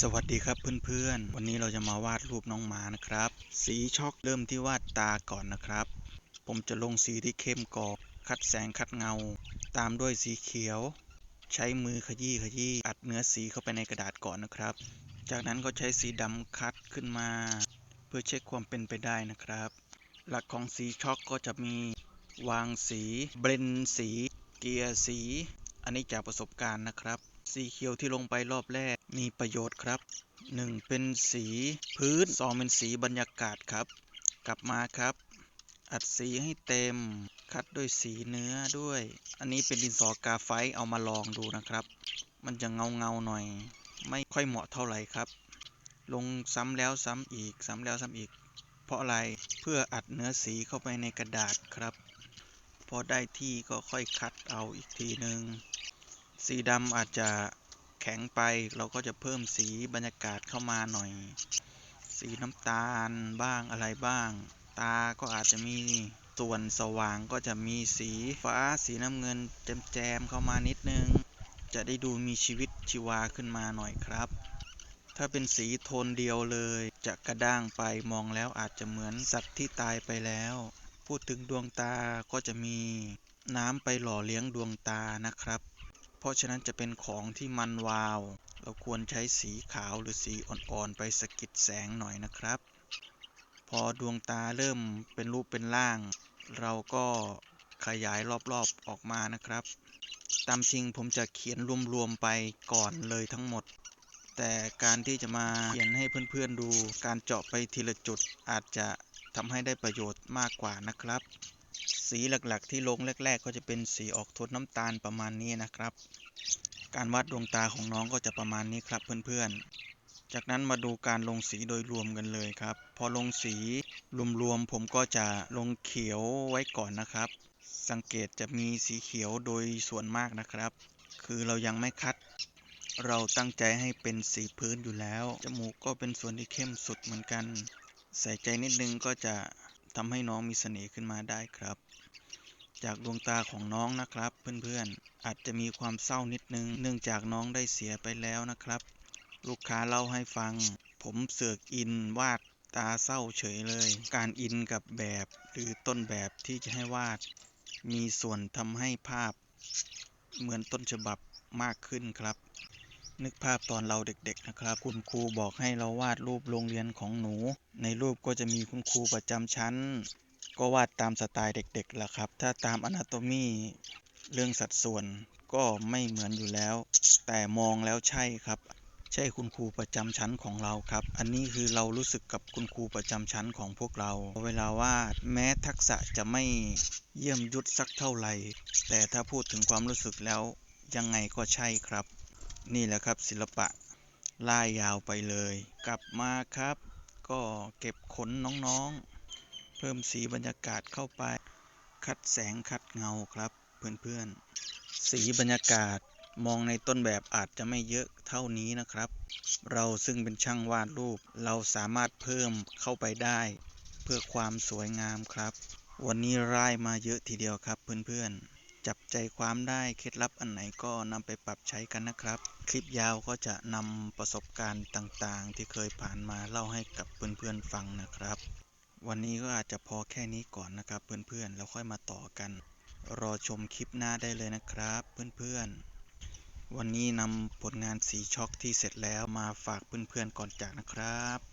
สวัสดีครับเพื่อนๆ วันนี้เราจะมาวาดรูปน้องหมานะครับ สีช็อกเริ่มที่วาดตาก่อนนะครับ ผมจะลงสีที่เข้มก่อนคัดแสงคัดเงา ตามด้วยสีเขียว ใช้มือขยี้ขยี้อัดเนื้อสีเข้าไปในกระดาษก่อนนะครับ จากนั้นก็ใช้สีดำคัดขึ้นมา เพื่อเช็คความเป็นไปได้นะครับ หลักของสีช็อกก็จะมีวางสี เบรนสี เกียร์สี อันนี้จากประสบการณ์นะครับ สีเขียวที่ลงไปรอบแรกมีประโยชน์ครับ 1. เป็นสีพื้น 2. เป็นสีบรรยากาศครับ กลับมาครับ อัดสีให้เต็ม คัดด้วยสีเนื้อด้วย อันนี้เป็นดินสอกาไฟเอามาลองดูนะครับ มันจะเงาเงาๆหน่อย ไม่ค่อยเหมาะเท่าไหร่ครับ ลงซ้ำแล้วซ้ำอีก ซ้ำแล้วซ้ำอีก เพราะอะไร เพื่ออัดเนื้อสีเข้าไปในกระดาษครับ พอได้ที่ก็ค่อยคัดเอาอีกทีหนึ่ง สีดำอาจจะแข็งไปเราก็จะเพิ่มสีบรรยากาศเข้ามาหน่อย สีน้ำตาลบ้างอะไรบ้าง ตาก็อาจจะมีส่วนสว่างก็จะมีสีฟ้าสีน้ำเงินแจมๆเข้ามานิดนึง จะได้ดูมีชีวิตชีวาขึ้นมาหน่อยครับ ถ้าเป็นสีโทนเดียวเลย จะกระด้างไปมองแล้วอาจจะเหมือนสัตว์ที่ตายไปแล้ว พูดถึงดวงตาก็จะมีน้ำไปหล่อเลี้ยงดวงตานะครับ เพราะฉะนั้นจะเป็นของที่มันวาว เราควรใช้สีขาวหรือสีอ่อนๆไปสะกิดแสงหน่อยนะครับ พอดวงตาเริ่มเป็นรูปเป็นร่าง เราก็ขยายรอบๆออกมานะครับ ตามจริงผมจะเขียนรวมๆไปก่อนเลยทั้งหมด แต่การที่จะมาเขียนให้เพื่อนๆดู การเจาะไปทีละจุดอาจจะทำให้ได้ประโยชน์มากกว่านะครับ สีหลักๆ ที่ลงแรก ๆ ก็จะเป็นสีออกโทนน้ำตาลประมาณนี้นะครับ การวาดดวงตาของน้องก็จะประมาณนี้ครับเพื่อนๆ จากนั้นมาดูการลงสีโดยรวมกันเลยครับ พอลงสีรวมๆผมก็จะลงเขียวไว้ก่อนนะครับ สังเกตจะมีสีเขียวโดยส่วนมากนะครับ คือเรายังไม่คัด เราตั้งใจให้เป็นสีพื้นอยู่แล้ว จมูกก็เป็นส่วนที่เข้มสุดเหมือนกัน ใส่ใจนิดนึงก็จะ ทำให้น้องมีเสน่ห์ขึ้นมาได้ครับ จากดวงตาของน้องนะครับ เพื่อนๆ อาจจะมีความเศร้านิดนึง เนื่องจากน้องได้เสียไปแล้วนะครับ ลูกค้าเล่าให้ฟัง ผมเสือกอินวาดตาเศร้าเฉยเลย การอินกับแบบหรือต้นแบบที่จะให้วาด มีส่วนทำให้ภาพเหมือนต้นฉบับมากขึ้นครับ นึกภาพตอนเราเด็กๆนะครับ คุณครูบอกให้เราวาดรูปโรงเรียนของหนู ในรูปก็จะมีคุณครูประจำชั้น ก็วาดตามสไตล์เด็กๆแหละครับ ถ้าตามอนาโตมีเรื่องสัดส่วนก็ไม่เหมือนอยู่แล้ว แต่มองแล้วใช่ครับ ใช่คุณครูประจำชั้นของเราครับ อันนี้คือเรารู้สึกกับคุณครูประจำชั้นของพวกเรา เวลาวาดแม้ทักษะจะไม่เยี่ยมยุดสักเท่าไหร่ แต่ถ้าพูดถึงความรู้สึกแล้วยังไงก็ใช่ครับ นี่แหละครับศิลปะล่ายยาวไปเลย กลับมาครับ ก็เก็บขนน้องๆ เพิ่มสีบรรยากาศเข้าไป คัดแสงคัดเงาครับเพื่อนๆ สีบรรยากาศมองในต้นแบบอาจจะไม่เยอะเท่านี้นะครับ เราซึ่งเป็นช่างวาดรูป เราสามารถเพิ่มเข้าไปได้ เพื่อความสวยงามครับ วันนี้ร่ายมาเยอะทีเดียวครับเพื่อนๆ จับใจความได้เคล็ดลับอันไหนก็นำไปปรับใช้กันนะครับ คลิปยาวก็จะนำประสบการณ์ต่างๆ ที่เคยผ่านมาเล่าให้กับเพื่อนๆฟังนะครับ วันนี้ก็อาจจะพอแค่นี้ก่อนนะครับ เพื่อนๆแล้วค่อยมาต่อกัน รอชมคลิปหน้าได้เลยนะครับ เพื่อนๆ วันนี้นำผลงานสีช็อกที่เสร็จแล้วมาฝากเพื่อนๆก่อนจากนะครับ